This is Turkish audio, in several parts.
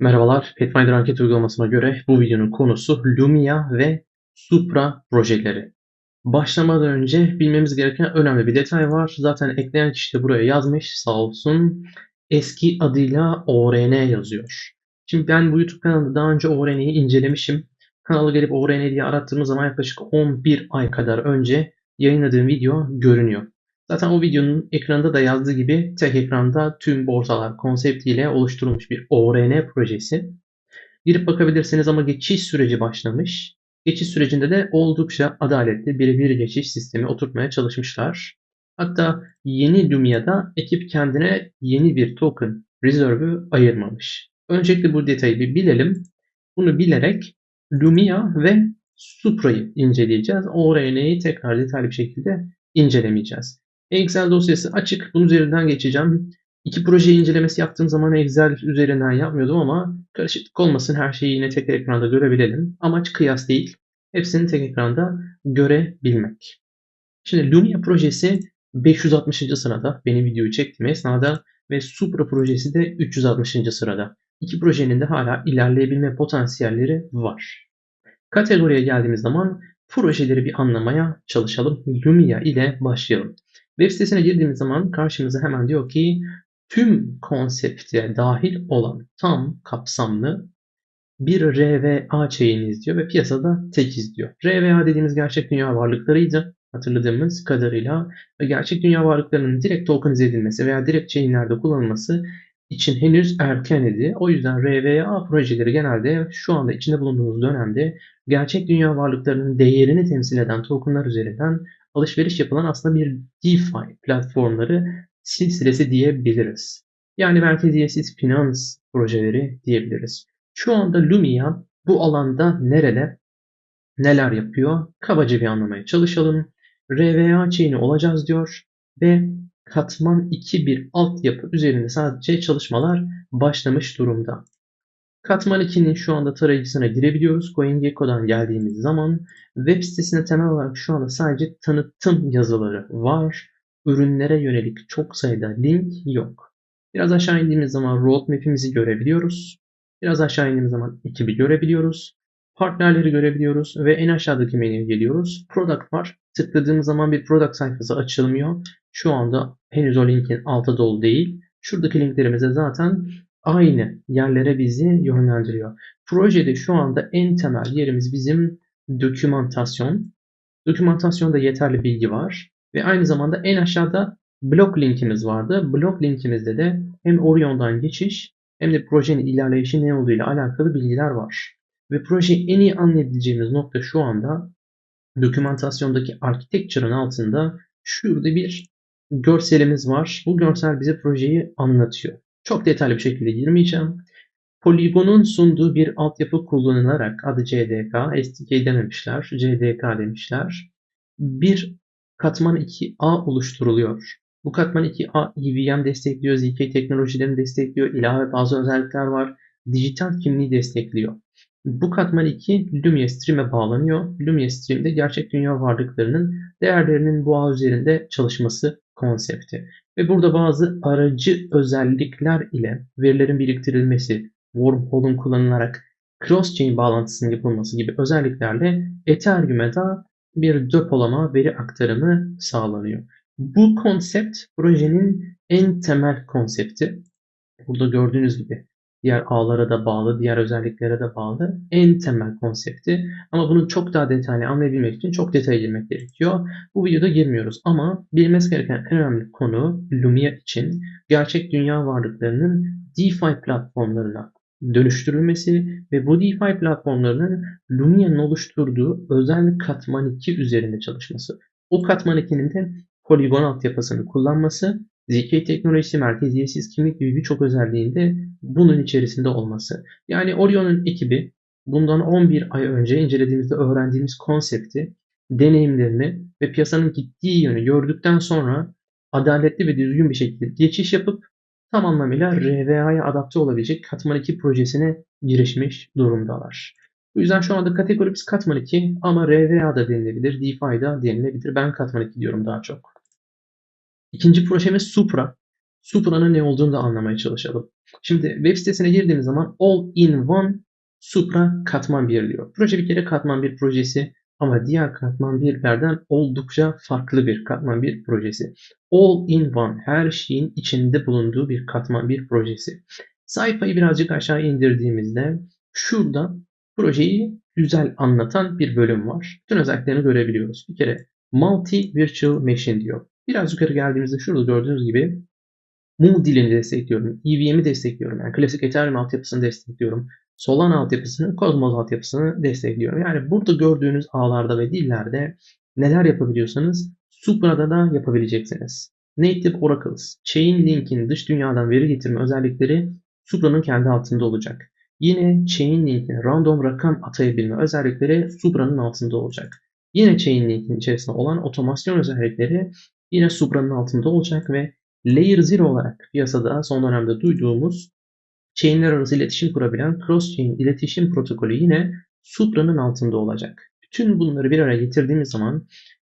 Merhabalar, Pathfinder anket uygulamasına göre bu videonun konusu Lumia ve Supra projeleri. Başlamadan önce bilmemiz gereken önemli bir detay var. Zaten ekleyen kişi de buraya yazmış sağ olsun. Eski adıyla ORN yazıyor. Şimdi ben bu YouTube kanalında daha önce ORN'yi incelemişim. Kanala gelip ORN diye arattığımız zaman yaklaşık 11 ay kadar önce yayınladığım video görünüyor. Zaten o videonun ekranda da yazdığı gibi tek ekranda tüm borsalar konseptiyle oluşturulmuş bir ORN projesi. Girip bakabilirsiniz ama geçiş süreci başlamış. Geçiş sürecinde de oldukça adaletli birebir geçiş sistemi oturtmaya çalışmışlar. Hatta yeni Lumia'da ekip kendine yeni bir token reserve'ü ayırmamış. Öncelikle bu detayı bir bilelim. Bunu bilerek Lumia ve Supra'yı inceleyeceğiz. ORN'yi tekrar detaylı bir şekilde incelemeyeceğiz. Excel dosyası açık. Bunun üzerinden geçeceğim. İki proje incelemesi yaptığım zaman Excel üzerinden yapmıyordum ama karışıklık olmasın her şeyi yine tek ekranda görebilelim. Amaç kıyas değil. Hepsini tek ekranda görebilmek. Şimdi Lumia projesi 560. sırada benim videoyu çektiğim esnada ve Supra projesi de 360. sırada. İki projenin de hala ilerleyebilme potansiyelleri var. Kategoriye geldiğimiz zaman projeleri bir anlamaya çalışalım. Lumia ile başlayalım. Web sitesine girdiğimiz zaman karşımıza hemen diyor ki tüm konsepte dahil olan tam kapsamlı bir RVA chain'iz diyor ve piyasada tekiz diyor. RVA dediğimiz gerçek dünya varlıklarıydı hatırladığımız kadarıyla ve gerçek dünya varlıklarının direkt tokenize edilmesi veya direkt chain'lerde kullanılması için henüz erken idi. O yüzden RVA projeleri genelde şu anda içinde bulunduğumuz dönemde gerçek dünya varlıklarının değerini temsil eden tokenlar üzerinden alışveriş yapılan aslında bir DeFi platformları silsilesi diyebiliriz. Yani merkeziyetsiz finans projeleri diyebiliriz. Şu anda Lumia bu alanda nerede, neler yapıyor? Kabaca bir anlamaya çalışalım. RVA chain'i olacağız diyor ve katman 2 bir altyapı üzerinde sadece çalışmalar başlamış durumda. Katman 2'nin şu anda tarayıcısına girebiliyoruz. CoinGecko'dan geldiğimiz zaman web sitesine temel olarak şu anda sadece tanıtım yazıları var. Ürünlere yönelik çok sayıda link yok. Biraz aşağı indiğimiz zaman roadmap'imizi görebiliyoruz. Biraz aşağı indiğimiz zaman ekibi görebiliyoruz. Partnerleri görebiliyoruz ve en aşağıdaki menüye geliyoruz. Product var. Tıkladığımız zaman bir product sayfası açılmıyor. Şu anda henüz o linkin altı dolu değil. Şuradaki linklerimize zaten aynı yerlere bizi yönlendiriyor. Projede şu anda en temel yerimiz bizim dokümantasyon. Dokümantasyonda yeterli bilgi var. Ve aynı zamanda en aşağıda blog linkimiz vardı. Blog linkimizde de hem Orion'dan geçiş hem de projenin ilerleyişi ne olduğu ile alakalı bilgiler var. Ve projeyi en iyi anlayabileceğimiz nokta şu anda dokümantasyondaki architecture'ın altında şurada bir görselimiz var. Bu görsel bize projeyi anlatıyor. Çok detaylı bir şekilde girmeyeceğim. Polygon'un sunduğu bir altyapı kullanılarak adı CDK, SDK dememişler, CDK demişler. Bir katman 2A oluşturuluyor. Bu katman 2A EVM destekliyor, ZK teknolojilerini destekliyor, ilave bazı özellikler var. Dijital kimliği destekliyor. Bu katman 2 Lumia Stream'e bağlanıyor. Lumia Stream'de gerçek dünya varlıklarının değerlerinin ağ üzerinde çalışması konsepti. Ve burada bazı aracı özellikler ile verilerin biriktirilmesi, wormhole'un kullanılarak cross-chain bağlantısının yapılması gibi özelliklerle Ethereum'e da bir depolama veri aktarımı sağlanıyor. Bu konsept projenin en temel konsepti. Burada gördüğünüz gibi diğer ağlara da bağlı, diğer özelliklere de bağlı en temel konsepti. Ama bunu çok daha detaylı anlayabilmek için çok detaya girmek gerekiyor. Bu videoda girmiyoruz ama bilmesi gereken en önemli konu Lumia için gerçek dünya varlıklarının DeFi platformlarına dönüştürülmesi ve bu DeFi platformlarının Lumia'nın oluşturduğu özel katman 2 üzerinde çalışması. O katman 2'nin de poligon altyapısını kullanması ZK teknolojisi merkeziyetsiz kimlik gibi birçok özelliğinde bunun içerisinde olması. Yani Orion'un ekibi bundan 11 ay önce incelediğimizde öğrendiğimiz konsepti, deneyimlerini ve piyasanın gittiği yönü gördükten sonra adaletli ve düzgün bir şekilde geçiş yapıp tam anlamıyla RVA'ya adapte olabilecek Katman 2 projesine girişmiş durumdalar. Bu yüzden şu anda kategorimiz Katman 2 ama RVA da denilebilir, DeFi da denilebilir. Ben Katman 2 diyorum daha çok. İkinci projemiz Supra. Supra'nın ne olduğunu da anlamaya çalışalım. Şimdi web sitesine girdiğimiz zaman All in One Supra katman bir diyor. Proje bir kere katman bir projesi ama diğer katman birlerden oldukça farklı bir katman bir projesi. All in one, her şeyin içinde bulunduğu bir katman bir projesi. Sayfayı birazcık aşağı indirdiğimizde şurada projeyi güzel anlatan bir bölüm var. Bütün özelliklerini görebiliyoruz. Bir kere Multi Virtual Machine diyor. Biraz yukarı geldiğimizde şurada gördüğünüz gibi Mu dilini destekliyorum. EVM'i destekliyorum. Yani klasik Ethereum altyapısını destekliyorum. Solana altyapısını, Cosmos altyapısını destekliyorum. Yani burada gördüğünüz ağlarda ve dillerde neler yapabiliyorsanız Supra'da da yapabileceksiniz. Native Oracles, Chainlink'in dış dünyadan veri getirme özellikleri Supra'nın kendi altında olacak. Yine Chainlink'in random rakam atayabilme özellikleri Supra'nın altında olacak. Yine Chainlink'in içerisinde olan otomasyon özellikleri yine Supra'nın altında olacak ve Layer 0 olarak piyasada son dönemde duyduğumuz chainler arası iletişim kurabilen cross-chain iletişim protokolü yine Supra'nın altında olacak. Bütün bunları bir araya getirdiğimiz zaman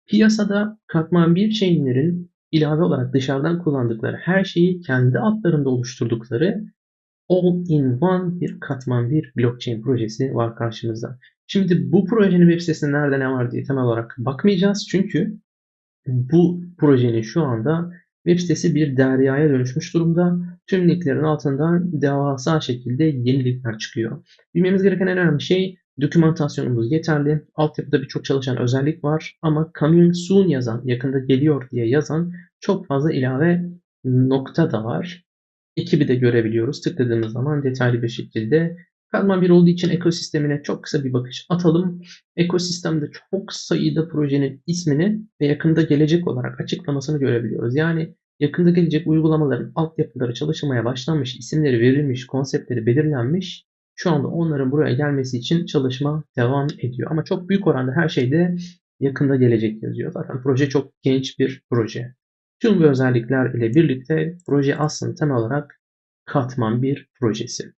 piyasada katman bir chainlerin ilave olarak dışarıdan kullandıkları her şeyi kendi altlarında oluşturdukları all-in-one bir katman bir blockchain projesi var karşımızda. Şimdi bu projenin web sitesinde nerede ne var diye temel olarak bakmayacağız. Çünkü bu projenin şu anda web sitesi bir deryaya dönüşmüş durumda. Tüm linklerin altından devasa şekilde yeni linkler çıkıyor. Bilmemiz gereken en önemli şey dokümantasyonumuz yeterli. Altyapıda birçok çalışan özellik var ama coming soon yazan, yakında geliyor diye yazan çok fazla ilave nokta da var. Ekibi de görebiliyoruz. Tıkladığımız zaman detaylı bir şekilde Katman bir olduğu için ekosistemine çok kısa bir bakış atalım. Ekosistemde çok sayıda projenin ismini ve yakında gelecek olarak açıklamasını görebiliyoruz. Yani yakında gelecek uygulamaların altyapıları çalışmaya başlanmış, isimleri verilmiş, konseptleri belirlenmiş. Şu anda onların buraya gelmesi için çalışma devam ediyor. Ama çok büyük oranda her şeyde yakında gelecek yazıyor. Zaten proje çok genç bir proje. Tüm bu özellikler ile birlikte proje aslında temel olarak katman bir projesi.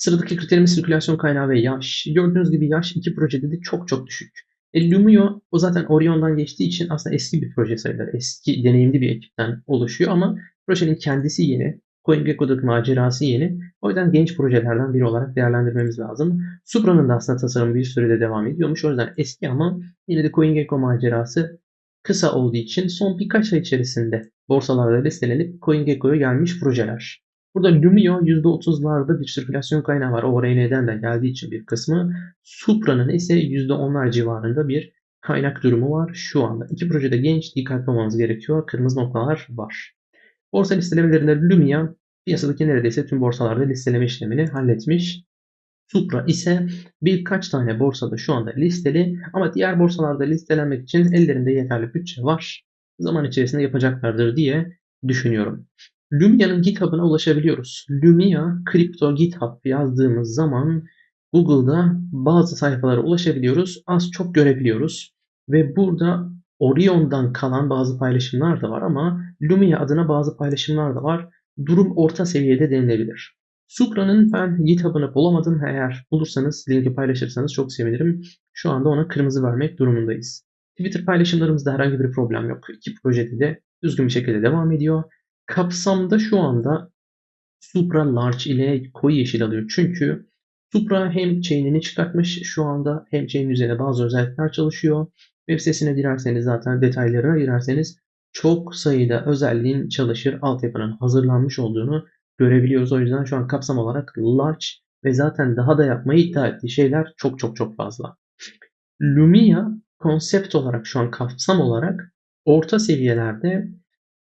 Sıradaki kriterimiz sirkülasyon kaynağı ve yaş. Gördüğünüz gibi yaş iki projede de çok çok düşük. E, Lumio o zaten Orion'dan geçtiği için aslında eski bir proje sayılır. Eski deneyimli bir ekipten oluşuyor ama projenin kendisi yeni. CoinGecko'daki macerası yeni. O yüzden genç projelerden biri olarak değerlendirmemiz lazım. Supra'nın da aslında tasarımı bir sürede devam ediyormuş. O yüzden eski ama yine de CoinGecko macerası kısa olduğu için son birkaç ay içerisinde borsalarda listelenip CoinGecko'ya gelmiş projeler. Burada Lumio %30'larda bir sirkülasyon kaynağı var. ORN'den de geldiği için bir kısmı. Supra'nın ise %10'lar civarında bir kaynak durumu var şu anda. İki projede genç dikkatli olmanız gerekiyor. Kırmızı noktalar var. Borsa listelemelerinde Lumia piyasadaki neredeyse tüm borsalarda listeleme işlemini halletmiş. Supra ise birkaç tane borsada şu anda listeli ama diğer borsalarda listelenmek için ellerinde yeterli bütçe var. Zaman içerisinde yapacaklardır diye düşünüyorum. Lumia'nın GitHub'ına ulaşabiliyoruz. Lumia Crypto GitHub yazdığımız zaman Google'da bazı sayfalara ulaşabiliyoruz. Az çok görebiliyoruz. Ve burada Orion'dan kalan bazı paylaşımlar da var ama Lumia adına bazı paylaşımlar da var. Durum orta seviyede denilebilir. Supra'nın ben GitHub'ını bulamadım. Eğer bulursanız linki paylaşırsanız çok sevinirim. Şu anda ona kırmızı vermek durumundayız. Twitter paylaşımlarımızda herhangi bir problem yok. İki projede de düzgün bir şekilde devam ediyor. Kapsamda şu anda Supra Large ile koyu yeşil alıyor. Çünkü Supra hem chain'ini çıkartmış şu anda hem chain üzerine bazı özellikler çalışıyor. Web sitesine girerseniz zaten detaylarına girerseniz çok sayıda özelliğin çalışır altyapının hazırlanmış olduğunu görebiliyoruz. O yüzden şu an kapsam olarak large ve zaten daha da yapmayı iddia ettiği şeyler çok çok çok fazla. Lumia konsept olarak şu an kapsam olarak orta seviyelerde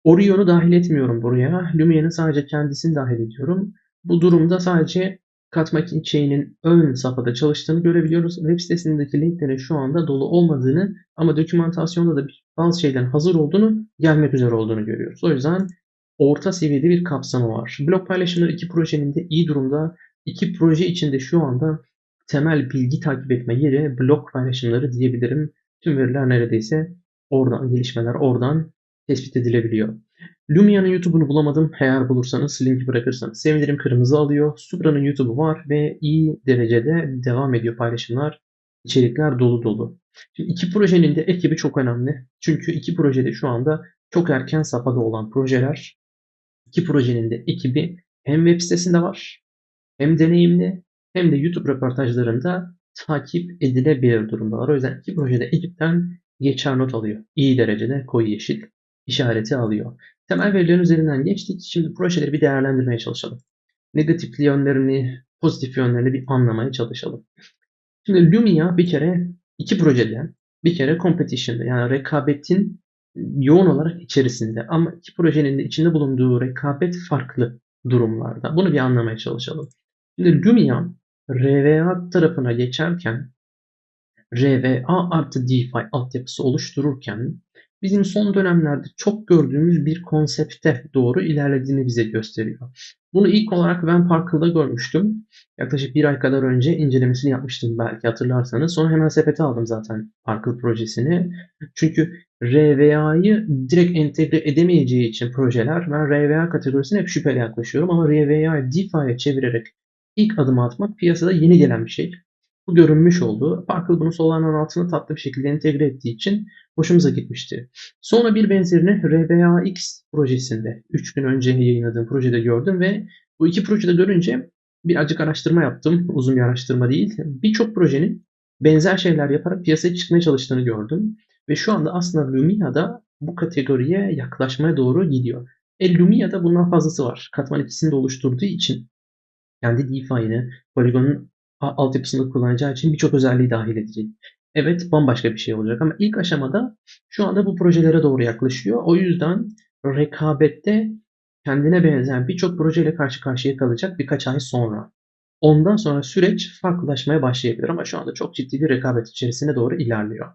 Orion'u dahil etmiyorum buraya. Lumia'nın sadece kendisini dahil ediyorum. Bu durumda sadece katmak chain'in ön safhada çalıştığını görebiliyoruz. Web sitesindeki linklerin şu anda dolu olmadığını ama dokümantasyonda da bazı şeylerin hazır olduğunu, gelmek üzere olduğunu görüyoruz. O yüzden orta seviyede bir kapsamı var. Blok paylaşımları iki projenin de iyi durumda. İki proje içinde şu anda temel bilgi takip etme yeri blok paylaşımları diyebilirim. Tüm veriler neredeyse oradan, gelişmeler oradan tespit edilebiliyor. Lumia'nın YouTube'unu bulamadım. Eğer bulursanız linki bırakırsanız sevinirim. Kırmızı alıyor. Supra'nın YouTube'u var ve iyi derecede devam ediyor paylaşımlar. İçerikler dolu dolu. Şimdi iki projenin de ekibi çok önemli. Çünkü iki projede şu anda çok erken safhada olan projeler. İki projenin de ekibi hem web sitesinde var, hem deneyimli, hem de YouTube röportajlarında takip edilebilir durumdalar. O yüzden iki projede ekipten geçer not alıyor. İyi derecede koyu yeşil işareti alıyor. Temel verilerin üzerinden geçtik. Şimdi projeleri bir değerlendirmeye çalışalım. Negatif yönlerini, pozitif yönlerini bir anlamaya çalışalım. Şimdi Lumia bir kere iki projede bir kere competition'da yani rekabetin yoğun olarak içerisinde ama iki projenin de içinde bulunduğu rekabet farklı durumlarda. Bunu bir anlamaya çalışalım. Şimdi Lumia RVA tarafına geçerken RVA artı DeFi altyapısı oluştururken bizim son dönemlerde çok gördüğümüz bir konsepte doğru ilerlediğini bize gösteriyor. Bunu ilk olarak ben Parkle'da görmüştüm. Yaklaşık bir ay kadar önce incelemesini yapmıştım belki hatırlarsanız. Sonra hemen sepete aldım zaten Parkle projesini. Çünkü RVA'yı direkt entegre edemeyeceği için projeler ben RVA kategorisine hep şüpheli yaklaşıyorum ama RVA'yı DeFi'ye çevirerek ilk adım atmak piyasada yeni gelen bir şey. Bu görünmüş oldu. Parkle bunu Solana'nın altına tatlı bir şekilde entegre ettiği için hoşumuza gitmişti. Sonra bir benzerini RVAX projesinde 3 gün önce yayınladığım projede gördüm ve bu iki projede görünce birazcık araştırma yaptım. Uzun bir araştırma değil. Birçok projenin benzer şeyler yaparak piyasaya çıkmaya çalıştığını gördüm. Ve şu anda aslında Lumia da bu kategoriye yaklaşmaya doğru gidiyor. E Lumia'da bundan fazlası var. Katman ikisini de oluşturduğu için kendi DeFi'ni, Polygon'un altyapısında kullanacağı için birçok özelliği dahil edecek. Evet bambaşka bir şey olacak ama ilk aşamada şu anda bu projelere doğru yaklaşıyor. O yüzden rekabette kendine benzeyen birçok projeyle karşı karşıya kalacak birkaç ay sonra. Ondan sonra süreç farklılaşmaya başlayabilir ama şu anda çok ciddi bir rekabet içerisine doğru ilerliyor.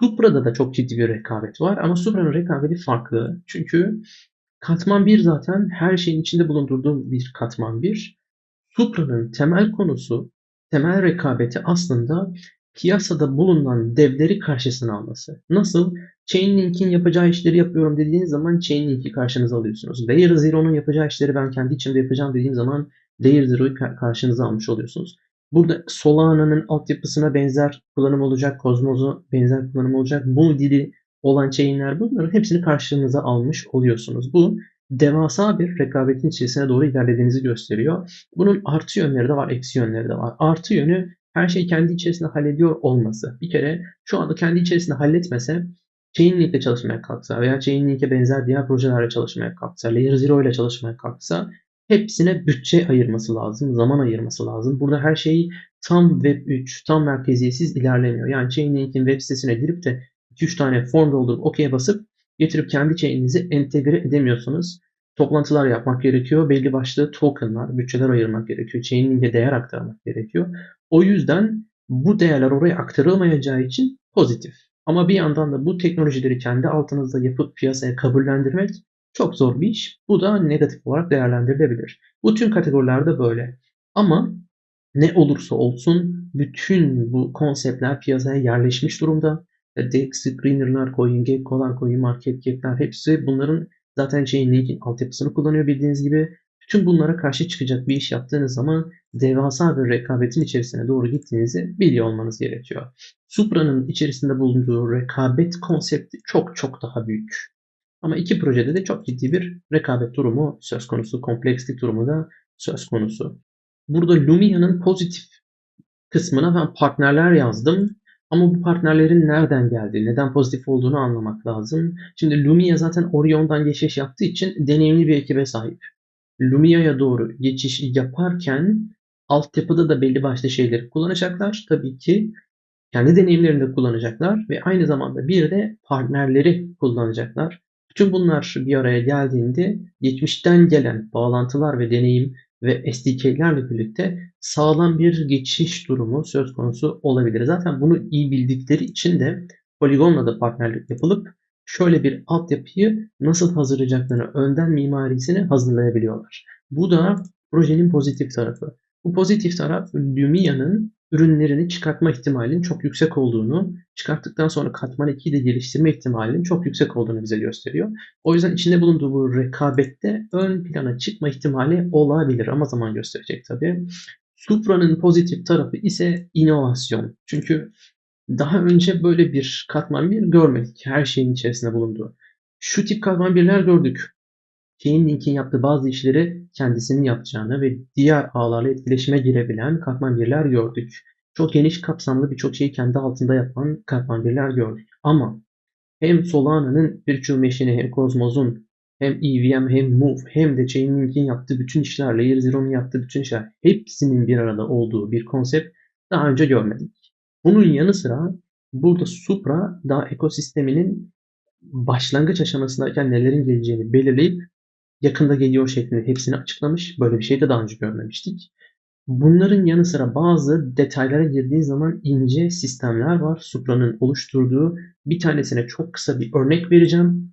Supra'da da çok ciddi bir rekabet var ama Supra'nın rekabeti farklı. Çünkü katman 1 zaten her şeyin içinde bulundurduğu bir katman 1. Supra'nın temel konusu, temel rekabeti aslında piyasada bulunan devleri karşısına alması. Nasıl? Chainlink'in yapacağı işleri yapıyorum dediğiniz zaman Chainlink'i karşınıza alıyorsunuz. Layer Zero'nun yapacağı işleri ben kendi içimde yapacağım dediğim zaman Layer Zero'yu karşınıza almış oluyorsunuz. Burada Solana'nın altyapısına benzer kullanım olacak, Cosmos'u benzer kullanım olacak. Bu dili olan chainler bunların hepsini karşınıza almış oluyorsunuz. Bu devasa bir rekabetin içerisine doğru ilerlediğinizi gösteriyor. Bunun artı yönleri de var, eksi yönleri de var. Artı yönü her şeyi kendi içerisinde hallediyor olması. Bir kere şu anda kendi içerisinde halletmese Chainlink'le çalışmaya kalksa veya Chainlink'e benzer diğer projelerle çalışmaya kalksa, Layer Zero ile çalışmaya kalksa hepsine bütçe ayırması lazım, zaman ayırması lazım. Burada her şey tam Web 3, tam merkeziyetsiz ilerlemiyor. Yani Chainlink'in web sitesine girip de 2-3 tane form doldurup OK'ye basıp getirip kendi chain'inizi entegre edemiyorsunuz. Toplantılar yapmak gerekiyor. Belli başlı tokenlar, bütçeler ayırmak gerekiyor. Chainlink'e değer aktarmak gerekiyor. O yüzden bu değerler oraya aktarılmayacağı için pozitif. Ama bir yandan da bu teknolojileri kendi altınızda yapıp piyasaya kabullendirmek çok zor bir iş. Bu da negatif olarak değerlendirilebilir. Bu tüm kategorilerde böyle. Ama ne olursa olsun bütün bu konseptler piyasaya yerleşmiş durumda. DEX, Screener'lar, CoinGecko'lar, CoinMarketCap'ler hepsi bunların zaten Chainlink'in altyapısını kullanıyor bildiğiniz gibi. Tüm bunlara karşı çıkacak bir iş yaptığınız zaman devasa bir rekabetin içerisine doğru gittiğinizi biliyor olmanız gerekiyor. Supra'nın içerisinde bulunduğu rekabet konsepti çok çok daha büyük. Ama iki projede de çok ciddi bir rekabet durumu söz konusu, komplekslik durumu da söz konusu. Burada Lumia'nın pozitif kısmına ben partnerler yazdım. Ama bu partnerlerin nereden geldiği, neden pozitif olduğunu anlamak lazım. Şimdi Lumia zaten Orion'dan geçiş yaptığı için deneyimli bir ekibe sahip. Lumia'ya doğru geçiş yaparken altyapıda da belli başlı şeyleri kullanacaklar. Tabii ki kendi deneyimlerini de kullanacaklar ve aynı zamanda bir de partnerleri kullanacaklar. Bütün bunlar bir araya geldiğinde geçmişten gelen bağlantılar ve deneyim ve SDK'lerle birlikte sağlam bir geçiş durumu söz konusu olabilir. Zaten bunu iyi bildikleri için de Polygon'la da partnerlik yapılıp şöyle bir altyapıyı nasıl hazırlayacaklarını önden mimarisini hazırlayabiliyorlar. Bu da projenin pozitif tarafı. Bu pozitif taraf Lumia'nın ürünlerini çıkartma ihtimalinin çok yüksek olduğunu, çıkarttıktan sonra katman 2'yi de geliştirme ihtimalinin çok yüksek olduğunu bize gösteriyor. O yüzden içinde bulunduğu bu rekabette ön plana çıkma ihtimali olabilir ama zaman gösterecek tabii. Supra'nın pozitif tarafı ise inovasyon. Çünkü daha önce böyle bir katman bir görmedik. Her şeyin içerisinde bulunduğu. Şu tip katman birler gördük. Chainlink'in yaptığı bazı işleri kendisinin yapacağını ve diğer ağlarla etkileşime girebilen katman birler gördük. Çok geniş kapsamlı birçok şeyi kendi altında yapan katman birler gördük. Ama hem Solana'nın Virtual Machine'i hem Cosmos'un hem EVM hem Move hem de Chainlink'in yaptığı bütün işler, Layer Zero'nun yaptığı bütün işler hepsinin bir arada olduğu bir konsept daha önce görmedik. Bunun yanı sıra burada Supra daha ekosisteminin başlangıç aşamasındayken nelerin geleceğini belirleyip yakında geliyor şeklinde hepsini açıklamış. Böyle bir şey de daha önce görmemiştik. Bunların yanı sıra bazı detaylara girdiği zaman ince sistemler var. Supra'nın oluşturduğu bir tanesine çok kısa bir örnek vereceğim.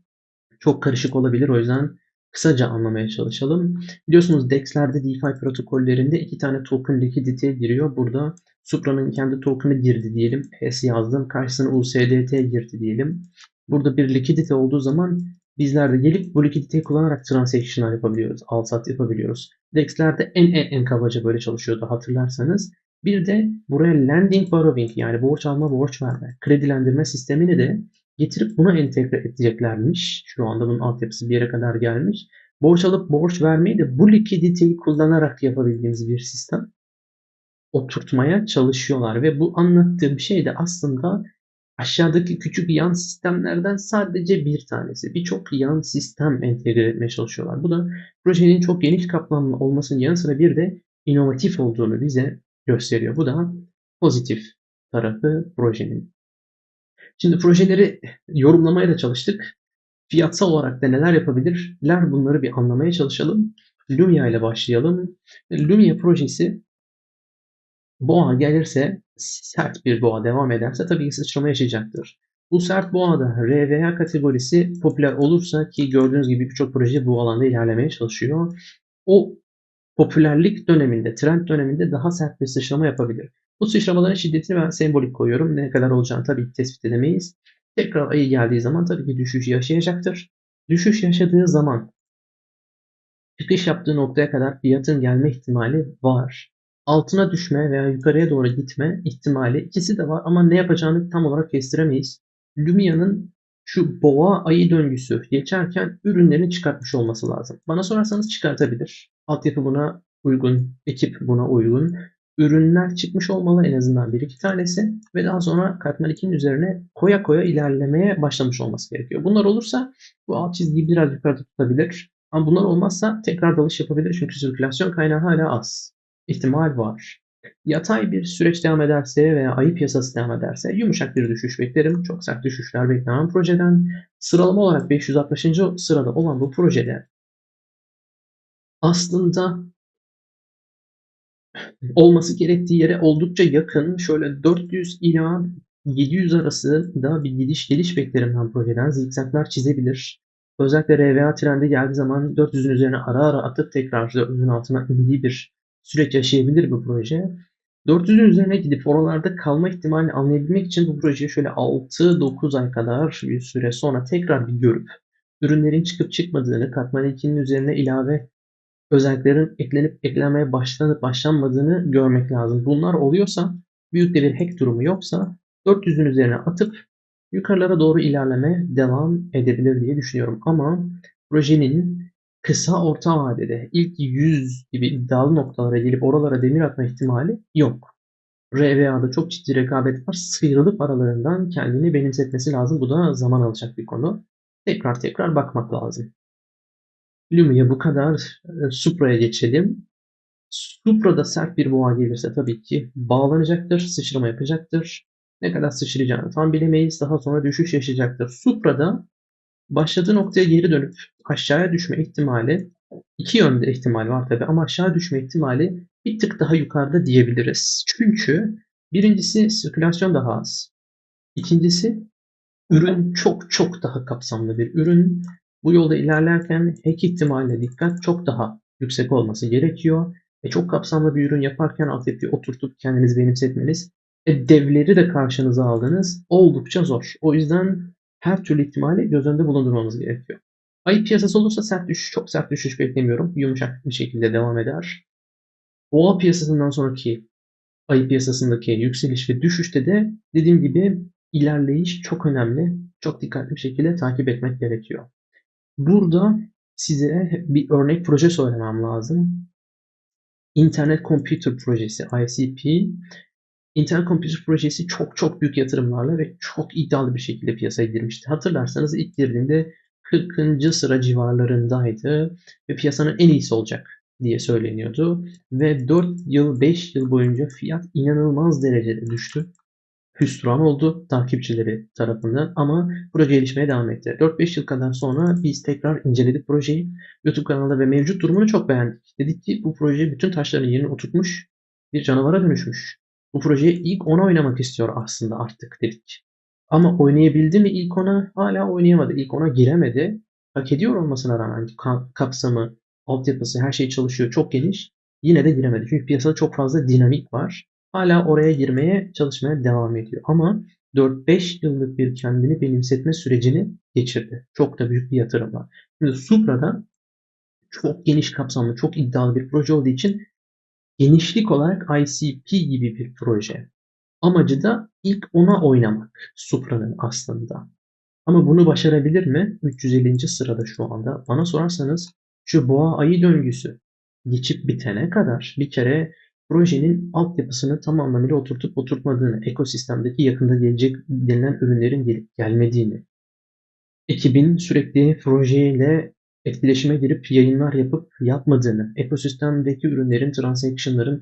Çok karışık olabilir o yüzden kısaca anlamaya çalışalım. Biliyorsunuz DEX'lerde DeFi protokollerinde iki tane token liquidity giriyor. Burada Supra'nın kendi token'ı girdi diyelim. PES yazdım. Karşısına USDT girdi diyelim. Burada bir liquidity olduğu zaman bizler de gelip bu liquiditeyi kullanarak transaction'lar yapabiliyoruz. Al sat yapabiliyoruz. DEX'lerde en en en kabaca böyle çalışıyordu hatırlarsanız. Bir de buraya lending borrowing yani borç alma borç verme kredilendirme sistemini de getirip buna entegre edeceklermiş. Şu anda bunun altyapısı bir yere kadar gelmiş. Borç alıp borç vermeyi de bu likiditeyi kullanarak yapabildiğimiz bir sistem oturtmaya çalışıyorlar ve bu anlattığım şey de aslında aşağıdaki küçük yan sistemlerden sadece bir tanesi. Birçok yan sistem entegre etmeye çalışıyorlar. Bu da projenin çok geniş kapsamlı olmasının yanı sıra bir de inovatif olduğunu bize gösteriyor. Bu da pozitif tarafı projenin. Şimdi projeleri yorumlamaya da çalıştık. Fiyatsal olarak da neler yapabilirler bunları bir anlamaya çalışalım. Lumia ile başlayalım. Lumia projesi boğa gelirse sert bir boğa devam ederse tabii ki sıçrama yaşayacaktır. Bu sert boğada RVA kategorisi popüler olursa ki gördüğünüz gibi birçok proje bu alanda ilerlemeye çalışıyor. O popülerlik döneminde, trend döneminde daha sert bir sıçrama yapabilir. Bu sıçramaların şiddetini ben sembolik koyuyorum. Ne kadar olacağını tabii tespit edemeyiz. Tekrar ayı geldiği zaman tabii ki düşüş yaşayacaktır. Düşüş yaşadığı zaman çıkış yaptığı noktaya kadar fiyatın gelme ihtimali var. Altına düşme veya yukarıya doğru gitme ihtimali ikisi de var ama ne yapacağını tam olarak kestiremeyiz. Lumia'nın şu boğa ayı döngüsü geçerken ürünlerini çıkartmış olması lazım. Bana sorarsanız çıkartabilir. Altyapı buna uygun, ekip buna uygun. Ürünler çıkmış olmalı en azından bir iki tanesi ve daha sonra katman 2'nin üzerine koya koya ilerlemeye başlamış olması gerekiyor. Bunlar olursa bu alt çizgiyi biraz yukarıda tutabilir. Ama bunlar olmazsa tekrar dalış yapabilir çünkü sirkülasyon kaynağı hala az. İhtimal var. Yatay bir süreç devam ederse veya ayı piyasası devam ederse yumuşak bir düşüş beklerim. Çok sert düşüşler beklenen projeden. Sıralama olarak 560. sırada olan bu projede aslında olması gerektiği yere oldukça yakın. Şöyle 400 ila 700 arası da bir gidiş geliş beklerim ben projeden. Zikzaklar çizebilir. Özellikle RVA trendi geldiği zaman 400'ün üzerine ara ara atıp tekrar 400'ün altına indiği bir süreç yaşayabilir bu proje. 400'ün üzerine gidip oralarda kalma ihtimalini anlayabilmek için bu projeyi şöyle 6-9 ay kadar bir süre sonra tekrar bir görüp ürünlerin çıkıp çıkmadığını, katman 2'nin üzerine ilave özelliklerin eklenip eklenmeye başlanıp başlanmadığını görmek lazım. Bunlar oluyorsa, büyük bir hack durumu yoksa 400'ün üzerine atıp yukarılara doğru ilerleme devam edebilir diye düşünüyorum. Ama projenin kısa orta vadede ilk 100 gibi iddialı noktalara gelip oralara demir atma ihtimali yok. RVA'da çok ciddi rekabet var. Sıyrılıp aralarından kendini benimsetmesi lazım. Bu da zaman alacak bir konu. Tekrar tekrar bakmak lazım. Lumia bu kadar. E, Supra'ya geçelim. Supra'da sert bir boğa gelirse tabii ki bağlanacaktır, sıçrama yapacaktır. Ne kadar sıçrayacağını tam bilemeyiz. Daha sonra düşüş yaşayacaktır. Supra'da başladığı noktaya geri dönüp aşağıya düşme ihtimali iki yönde ihtimal var tabi ama aşağı düşme ihtimali bir tık daha yukarıda diyebiliriz. Çünkü birincisi sirkülasyon daha az. İkincisi ürün çok çok daha kapsamlı bir ürün. Bu yolda ilerlerken hack ihtimaline dikkat çok daha yüksek olması gerekiyor. Ve çok kapsamlı bir ürün yaparken altyapıyı oturtup kendinizi benimsetmeniz e, devleri de karşınıza aldınız oldukça zor. O yüzden her türlü ihtimali göz önünde bulundurmamız gerekiyor. Ayı piyasası olursa sert düşüş, çok sert düşüş beklemiyorum. Yumuşak bir şekilde devam eder. Boğa piyasasından sonraki ayı piyasasındaki yükseliş ve düşüşte de dediğim gibi ilerleyiş çok önemli. Çok dikkatli bir şekilde takip etmek gerekiyor. Burada size bir örnek proje söylemem lazım. İnternet Computer Projesi ICP. İnternet Computer Projesi çok çok büyük yatırımlarla ve çok iddialı bir şekilde piyasaya girmişti. Hatırlarsanız ilk girdiğinde 40. sıra civarlarındaydı ve piyasanın en iyisi olacak diye söyleniyordu. Ve 4 yıl 5 yıl boyunca fiyat inanılmaz derecede düştü. Hüsran oldu takipçileri tarafından ama proje gelişmeye devam etti. 4-5 yıl kadar sonra biz tekrar inceledik projeyi. YouTube kanalında ve mevcut durumunu çok beğendik. Dedik ki bu proje bütün taşların yerine oturtmuş bir canavara dönüşmüş. Bu projeyi ilk ona oynamak istiyor aslında artık dedik. Ama oynayabildi mi ilk ona? Hala oynayamadı. İlk ona giremedi. Hak ediyor olmasına rağmen kapsamı, altyapısı, her şey çalışıyor. Çok geniş. Yine de giremedi. Çünkü piyasada çok fazla dinamik var. Hala oraya girmeye çalışmaya devam ediyor. Ama 4-5 yıllık bir kendini benimsetme sürecini geçirdi. Çok da büyük bir yatırım var. Şimdi Supra'da çok geniş kapsamlı, çok iddialı bir proje olduğu için genişlik olarak ICP gibi bir proje. Amacı da ilk ona oynamak Supra'nın aslında. Ama bunu başarabilir mi? 350. sırada şu anda. Bana sorarsanız şu boğa ayı döngüsü geçip bitene kadar bir kere projenin altyapısını tam anlamıyla oturtup oturtmadığını, ekosistemdeki yakında gelecek denilen ürünlerin gelip gelmediğini, ekibin sürekli projeyle etkileşime girip yayınlar yapıp yapmadığını, ekosistemdeki ürünlerin, transaction'ların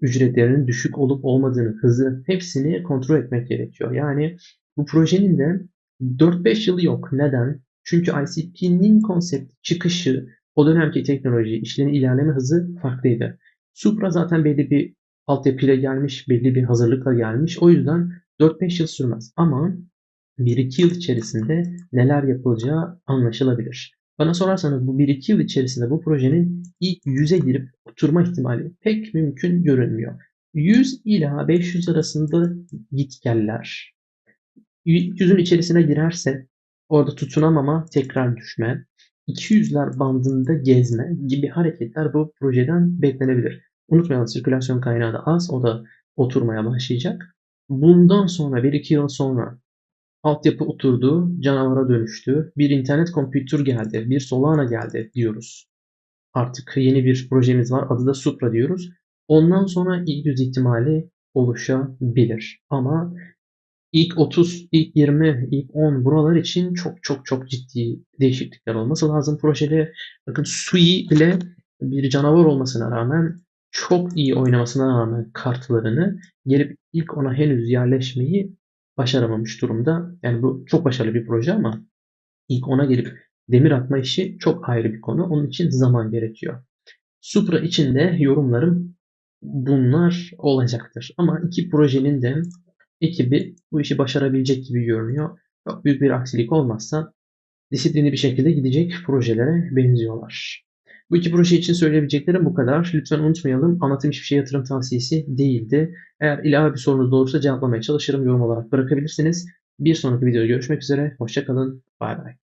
ücretlerinin düşük olup olmadığını, hızı hepsini kontrol etmek gerekiyor. Yani bu projenin de 4-5 yılı yok. Neden? Çünkü ICP'nin konsept çıkışı, o dönemki teknoloji, işlerin ilerleme hızı farklıydı. Supra zaten belli bir altyapıyla gelmiş, belli bir hazırlıkla gelmiş. O yüzden 4-5 yıl sürmez. Ama 1-2 yıl içerisinde neler yapılacağı anlaşılabilir. Bana sorarsanız bu 1-2 yıl içerisinde bu projenin ilk 100'e girip oturma ihtimali pek mümkün görünmüyor. 100 ila 500 arasında git geller. 100'ün içerisine girerse orada tutunamama, tekrar düşme, 200'ler bandında gezme gibi hareketler bu projeden beklenebilir. Unutmayalım sirkülasyon kaynağı da az. O da oturmaya başlayacak. Bundan sonra 1-2 yıl sonra altyapı oturdu, canavara dönüştü. Bir internet kompütür geldi, bir Solana geldi diyoruz. Artık yeni bir projemiz var. Adı da Supra diyoruz. Ondan sonra ilk yüz ihtimali oluşabilir. Ama ilk 30, ilk 20, ilk 10 buralar için çok çok çok ciddi değişiklikler olması lazım projede. Bakın Sui bile bir canavar olmasına rağmen çok iyi oynamasına rağmen kartlarını gelip ilk ona henüz yerleşmeyi başaramamış durumda. Yani bu çok başarılı bir proje ama ilk ona gelip demir atma işi çok ayrı bir konu. Onun için zaman gerekiyor. Supra için de yorumlarım bunlar olacaktır. Ama iki projenin de ekibi bu işi başarabilecek gibi görünüyor. Çok büyük bir aksilik olmazsa disiplinli bir şekilde gidecek projelere benziyorlar. Bu iki proje için söyleyebileceklerim bu kadar. Lütfen unutmayalım anlatım hiçbir şey yatırım tavsiyesi değildi. Eğer ilave bir sorunuz olursa cevaplamaya çalışırım. Yorum olarak bırakabilirsiniz. Bir sonraki videoda görüşmek üzere. Hoşçakalın. Bay bay.